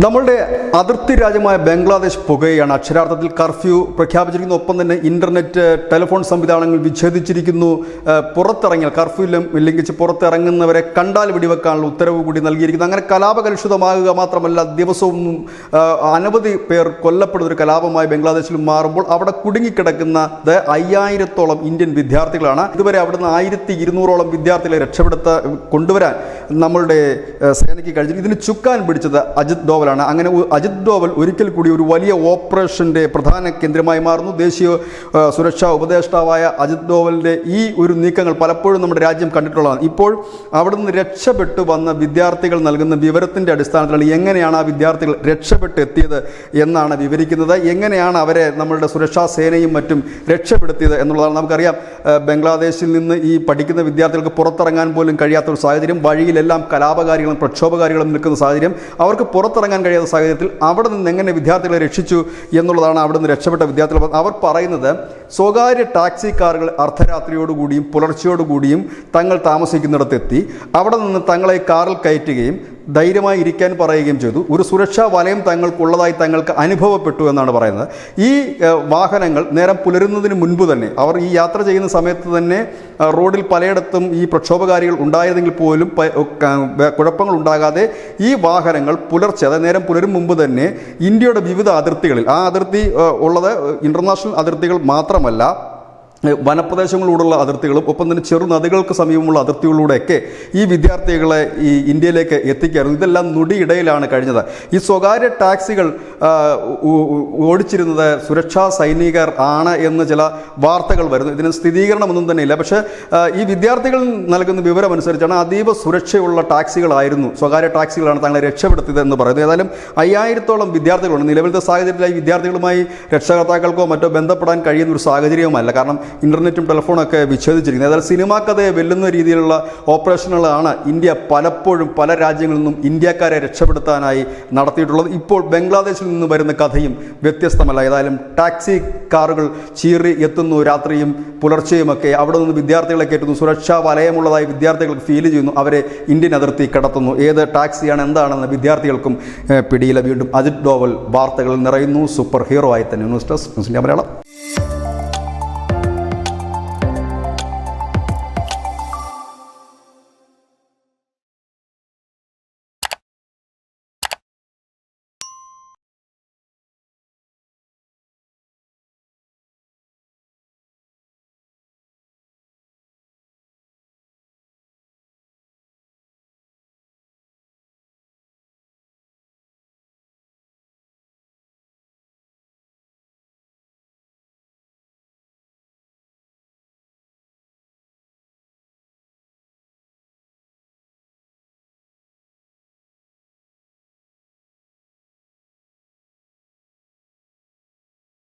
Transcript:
നമ്മളുടെ അതിർത്തി രാജ്യമായ ബംഗ്ലാദേശ് പുകയാണ്. അക്ഷരാർത്ഥത്തിൽ കർഫ്യൂ പ്രഖ്യാപിച്ചിരിക്കുന്നു. ഒപ്പം തന്നെ ഇന്റർനെറ്റ് ടെലിഫോൺ സംവിധാനങ്ങൾ വിച്ഛേദിച്ചിരിക്കുന്നു. പുറത്തിറങ്ങിയാൽ കർഫ്യൂ ലംഘിച്ച് പുറത്തിറങ്ങുന്നവരെ കണ്ടാൽ വെടിവെക്കാനുള്ള ഉത്തരവ് കൂടി നൽകിയിരിക്കുന്നു. അങ്ങനെ കലാപകലുഷിതമാകുക മാത്രമല്ല ദിവസവും അനവധി പേർ കൊല്ലപ്പെടുന്ന ഒരു കലാപമായി ബംഗ്ലാദേശിൽ മാറുമ്പോൾ അവിടെ കുടുങ്ങിക്കിടക്കുന്നത് അയ്യായിരത്തോളം ഇന്ത്യൻ വിദ്യാർത്ഥികളാണ്. ഇതുവരെ അവിടുന്ന് ആയിരത്തി ഇരുന്നൂറോളം വിദ്യാർത്ഥികളെ രക്ഷപ്പെടുത്ത കൊണ്ടുവരാൻ നമ്മളുടെ സേനയ്ക്ക് കഴിഞ്ഞു ഇതിന് ചുക്കാൻ പിടിച്ചത് അജിത് ഡോവലാണ് അങ്ങനെ അജിത് ഡോവൽ ഒരിക്കൽ കൂടി ഒരു വലിയ ഓപ്പറേഷന്റെ പ്രധാന കേന്ദ്രമായി മാറുന്നു. ദേശീയ സുരക്ഷാ ഉപദേഷ്ടാവായ അജിത് ഡോവലിന്റെ ഈ ഒരു നീക്കങ്ങൾ പലപ്പോഴും നമ്മുടെ രാജ്യം കണ്ടിട്ടുള്ളതാണ്. ഇപ്പോൾ അവിടെ നിന്ന് രക്ഷപ്പെട്ടു വന്ന വിദ്യാർത്ഥികൾ നൽകുന്ന വിവരത്തിന്റെ അടിസ്ഥാനത്തിലാണ് എങ്ങനെയാണ് ആ വിദ്യാർത്ഥികൾ രക്ഷപ്പെട്ട് എത്തിയത് എന്നാണ് വിവരിക്കുന്നത്. എങ്ങനെയാണ് അവരെ നമ്മളുടെ സുരക്ഷാ സേനയും മറ്റും രക്ഷപ്പെടുത്തിയത് എന്നുള്ളതാണ് നമുക്കറിയാം. ബംഗ്ലാദേശിൽ നിന്ന് ഈ പഠിക്കുന്ന വിദ്യാർത്ഥികൾക്ക് പുറത്തിറങ്ങാൻ പോലും കഴിയാത്ത ഒരു സാഹചര്യം വഴിയിലെല്ലാം കലാപകാരികളും പ്രക്ഷോഭകാരികളും നിൽക്കുന്ന സാഹചര്യം. അവർക്ക് പുറത്തിറങ്ങാൻ കഴിയാത്ത സാഹചര്യത്തിൽ അവിടെ നിന്ന് എങ്ങനെ വിദ്യാർത്ഥികളെ രക്ഷിച്ചു എന്നുള്ളതാണ് അവിടെ നിന്ന് രക്ഷപ്പെട്ട വിദ്യാർത്ഥികൾ. അവർ പറയുന്നത് സ്വകാര്യ ടാക്സി കാറുകൾ അർദ്ധരാത്രിയോടുകൂടിയും പുലർച്ചയോടുകൂടിയും തങ്ങൾ താമസിക്കുന്നിടത്തെത്തി അവിടെ നിന്ന് തങ്ങളെ കാറിൽ കയറ്റുകയും ധൈര്യമായി ഇരിക്കാൻ പറയുകയും ചെയ്തു. ഒരു സുരക്ഷാ വലയം തങ്ങൾക്കുള്ളതായി തങ്ങൾക്ക് അനുഭവപ്പെട്ടു എന്നാണ് പറയുന്നത്. ഈ വാഹനങ്ങൾ നേരം പുലരുന്നതിന് മുൻപ് തന്നെ അവർ ഈ യാത്ര ചെയ്യുന്ന സമയത്ത് തന്നെ റോഡിൽ പലയിടത്തും ഈ പ്രക്ഷോഭകാരികൾ ഉണ്ടായതെങ്കിൽ പോലും കുഴപ്പങ്ങൾ ഉണ്ടാകാതെ ഈ വാഹനങ്ങൾ പുലർച്ചെ അതായത് നേരം പുലരും മുമ്പ് തന്നെ ഇന്ത്യയുടെ വിവിധ അതിർത്തികളിൽ ആ അതിർത്തി ഉള്ളത് ഇന്റർനാഷണൽ അതിർത്തികൾ മാത്രമല്ല വനപ്രദേശങ്ങളിലൂടെയുള്ള അതിർത്തികളും ഒപ്പം തന്നെ ചെറു നദികൾക്ക് സമീപമുള്ള അതിർത്തികളിലൂടെയൊക്കെ ഈ വിദ്യാർത്ഥികളെ ഈ ഇന്ത്യയിലേക്ക് എത്തിക്കാറുണ്ട് ഇതെല്ലാം നൊടിയിടയിലാണ് കഴിഞ്ഞത്. ഈ സ്വകാര്യ ടാക്സികൾ ഓടിച്ചിരുന്നത് സുരക്ഷാ സൈനികർ ആണ് എന്ന് ചില വാർത്തകൾ വരുന്നു. ഇതിന് സ്ഥിരീകരണമൊന്നും തന്നെ ഇല്ല പക്ഷേ ഈ വിദ്യാർത്ഥികൾ നൽകുന്ന വിവരം അനുസരിച്ചാണ് അതീവ സുരക്ഷയുള്ള ടാക്സികളായിരുന്നു. സ്വകാര്യ ടാക്സികളാണ് തങ്ങളെ രക്ഷപ്പെടുത്തിയത് എന്ന് പറയുന്നത്. ഏതായാലും അയ്യായിരത്തോളം വിദ്യാർത്ഥികളുണ്ട്. നിലവിലത്തെ സാഹചര്യത്തിലായി വിദ്യാർത്ഥികളുമായി രക്ഷകർത്താക്കൾക്കോ മറ്റോ ബന്ധപ്പെടാൻ കഴിയുന്ന ഒരു സാഹചര്യവുമല്ല കാരണം ഇന്റർനെറ്റും ടെലിഫോണൊക്കെ വിച്ഛേദിച്ചിരിക്കുന്നത്. ഏതായാലും സിനിമാ കഥയെ വെല്ലുന്ന രീതിയിലുള്ള ഓപ്പറേഷനുകളാണ് ഇന്ത്യ പലപ്പോഴും പല രാജ്യങ്ങളിൽ നിന്നും ഇന്ത്യക്കാരെ രക്ഷപ്പെടുത്താനായി നടത്തിയിട്ടുള്ളത്. ഇപ്പോൾ ബംഗ്ലാദേശിൽ നിന്ന് വരുന്ന കഥയും വ്യത്യസ്തമല്ല. ഏതായാലും ടാക്സി കാറുകൾ ചീറി എത്തുന്നു രാത്രിയും പുലർച്ചെയുമൊക്കെ. അവിടെ നിന്ന് വിദ്യാർത്ഥികളെ കയറ്റുന്നു സുരക്ഷാ വലയമുള്ളതായി വിദ്യാർത്ഥികൾക്ക് ഫീൽ ചെയ്യുന്നു. അവരെ ഇന്ത്യൻ അതിർത്തി കടത്തുന്നു. ഏത് ടാക്സിയാണ് എന്താണെന്ന് വിദ്യാർത്ഥികൾക്കും പിടിയില വീണ്ടും. അജിത് ഡോവൽ വാർത്തകൾ നിറയുന്നു. സൂപ്പർ ഹീറോ ആയി തന്നെ. News desk India Malayalam.